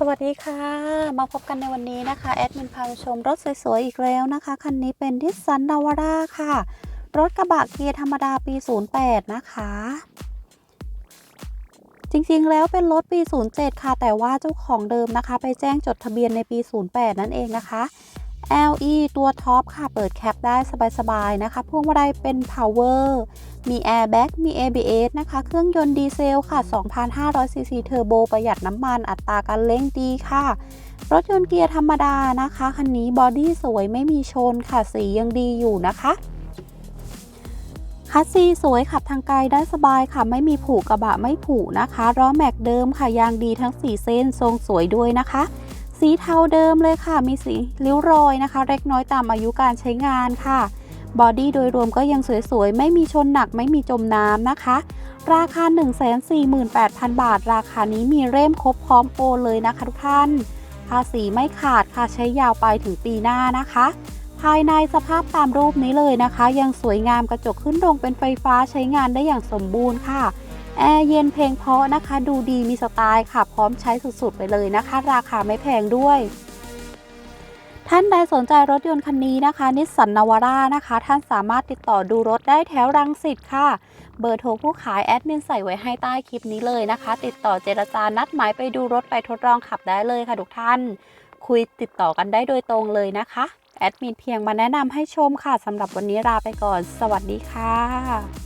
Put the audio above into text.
สวัสดีค่ะ มาพบกันในวันนี้นะคะแอดมินพามชมรถสวยๆอีกแล้วนะคะ คันนี้เป็นทิสสันนาวาร่าค่ะ รถกระบะเกียร์ธรรมดาปี 08 นะคะ จริงๆแล้วเป็นรถปี 07 ค่ะ แต่ว่าเจ้าของเดิมนะคะ ไปแจ้งจดทะเบียนในปี 08 นั่นเองนะคะ LE ตัวท็อปค่ะ เปิดแคปได้สบายๆนะคะ พวงมาลัยเป็น Power มี Airbag มี ABS นะคะ เครื่องยนต์ดีเซลค่ะ 2,500ซีซีเทอร์โบประหยัดน้ำมัน อัตราการเร่งดีค่ะ รถยนต์เกียร์ธรรมดานะคะ คันนี้บอดี้สวยไม่มีชนค่ะ สียังดีอยู่นะคะคัสซีสวยขับทางไกลได้สบายค่ะ ไม่มีผูกกระบะไม่ผูกนะคะล้อแม็กเดิมค่ะยางดีทั้ง 4 เส้นทรงสวยด้วยนะคะ สีเทาเดิมเลยค่ะ มีสีริ้วรอยนะคะ เล็กน้อยตามอายุการใช้งานค่ะ บอดี้โดยรวมก็ยังสวยๆ ไม่มีชนหนักไม่มีจมน้ำนะคะ ราคา 148,000 บาท ราคานี้มีเร่มครบพร้อมโอนเลยนะคะทุกท่าน ภาษีไม่ขาดค่ะใช้ยาวไปถึงปีหน้านะคะ ภายในสภาพตามรูปนี้เลยนะคะ ยังสวยงามกระจกขึ้นลงเป็นไฟฟ้าใช้งานได้อย่างสมบูรณ์ค่ะ แอร์เย็นเพลงเพราะนะคะ ดูดีมีสไตล์ค่ะ พร้อมใช้สุดๆไปเลยนะคะ ราคาไม่แพงด้วยท่านใดสนใจรถยนต์คันนี้นะคะนิสสันนาวาร่านะคะ ท่านสามารถติดต่อดูรถได้แถวรังสิตค่ะ เบอร์โทรผู้ขายแอดมินใส่ไว้ให้ใต้คลิปนี้เลยนะคะ ติดต่อเจรจานัดหมายไปดูรถไปทดลองขับได้เลยค่ะทุกท่าน คุยติดต่อกันได้โดยตรงเลยนะคะแอดมินเพียงมาแนะนำให้ชมค่ะสำหรับวันนี้ลาไปก่อน สวัสดีค่ะ